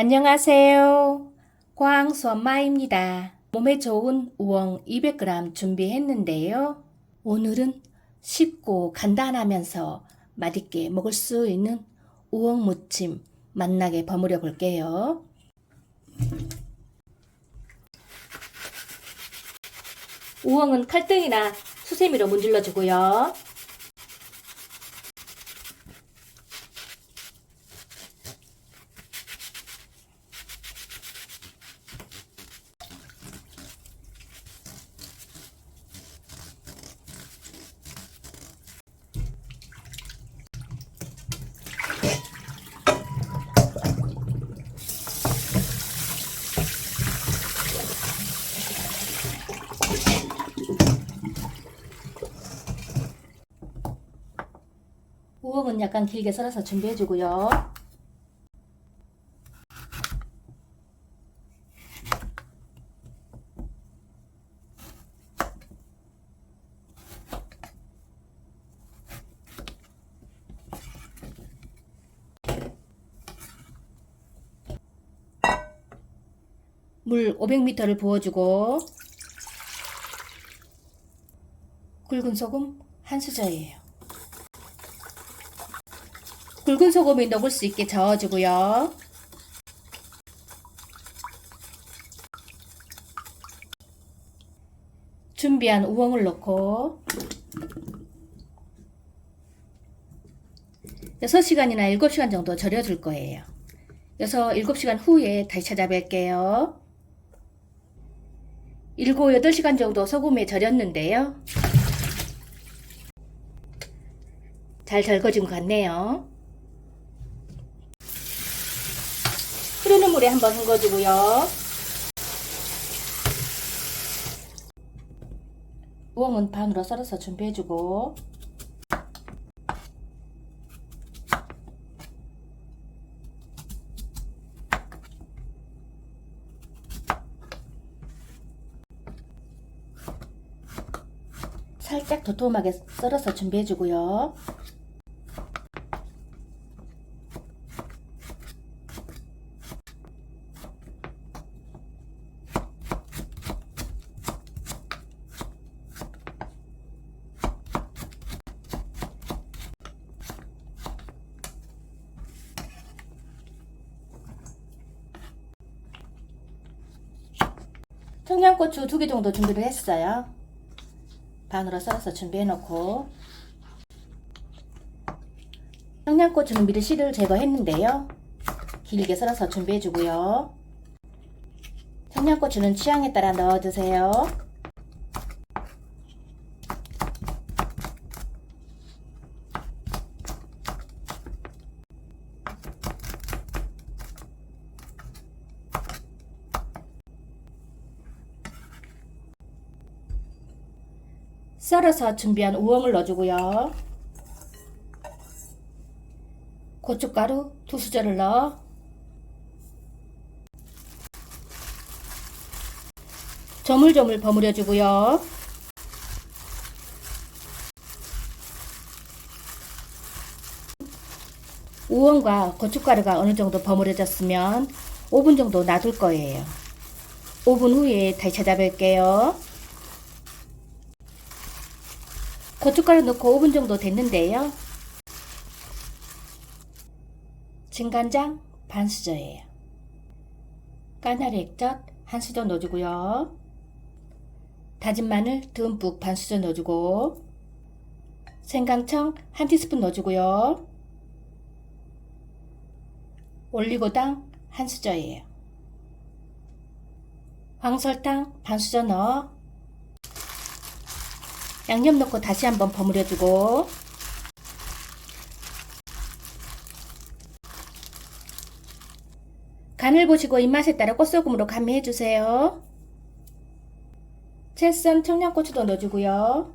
안녕하세요. 광수 엄마입니다. 몸에 좋은 우엉 200g 준비했는데요. 오늘은 쉽고 간단하면서 맛있게 먹을 수 있는 우엉 무침 맛나게 버무려 볼게요. 우엉은 칼등이나 수세미로 문질러 주고요. 우엉은 약간 길게 썰어서 준비해 주고요. 물 500ml를 부어주고 굵은 소금 한 수저예요. 굵은 소금이 녹을 수 있게 저어주고요. 준비한 우엉을 넣고 6시간이나 7시간 정도 절여줄 거예요. 그래서 7시간 후에 다시 찾아뵐게요. 7, 8시간 정도 소금에 절였는데요. 잘 절거진 것 같네요. 흐르는 물에 한번 헹궈주고요. 우엉은 반으로 썰어서 준비해주고 살짝 도톰하게 썰어서 준비해주고요. 청양고추 두 개 정도 준비를 했어요. 반으로 썰어서 준비해 놓고 청양고추는 미리 씨를 제거했는데요. 길게 썰어서 준비해 주고요. 청양고추는 취향에 따라 넣어 드세요. 썰어서 준비한 우엉을 넣어주고요. 고춧가루 두 수저를 넣어 조물조물 버무려 주고요. 우엉과 고춧가루가 어느 정도 버무려졌으면 5분 정도 놔둘 거예요. 5분 후에 다시 찾아뵐게요. 고춧가루 넣고 5분 정도 됐는데요. 진간장 반 수저예요. 까나리 액젓 한 수저 넣어주고요. 다진 마늘 듬뿍 반 수저 넣어주고 생강청 한 티스푼 넣어주고요. 올리고당 한 수저예요. 황설탕 반 수저 넣어 양념 넣고 다시 한번 버무려주고 간을 보시고 입맛에 따라 꽃소금으로 감미해주세요. 채썬 청양고추도 넣어주고요.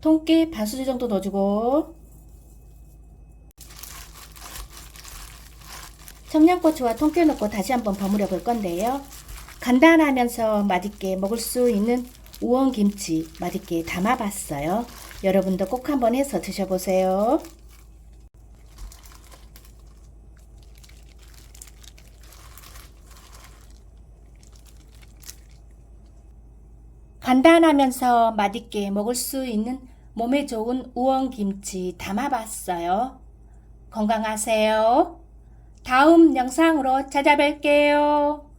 통깨 반 수저 정도 넣어주고 청양고추와 통깨 넣고 다시 한번 버무려 볼 건데요. 간단하면서 맛있게 먹을 수 있는 우엉김치 맛있게 담아봤어요. 여러분도 꼭 한번 해서 드셔보세요. 간단하면서 맛있게 먹을 수 있는 몸에 좋은 우엉김치 담아봤어요. 건강하세요. 다음 영상으로 찾아뵐게요.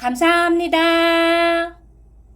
감사합니다.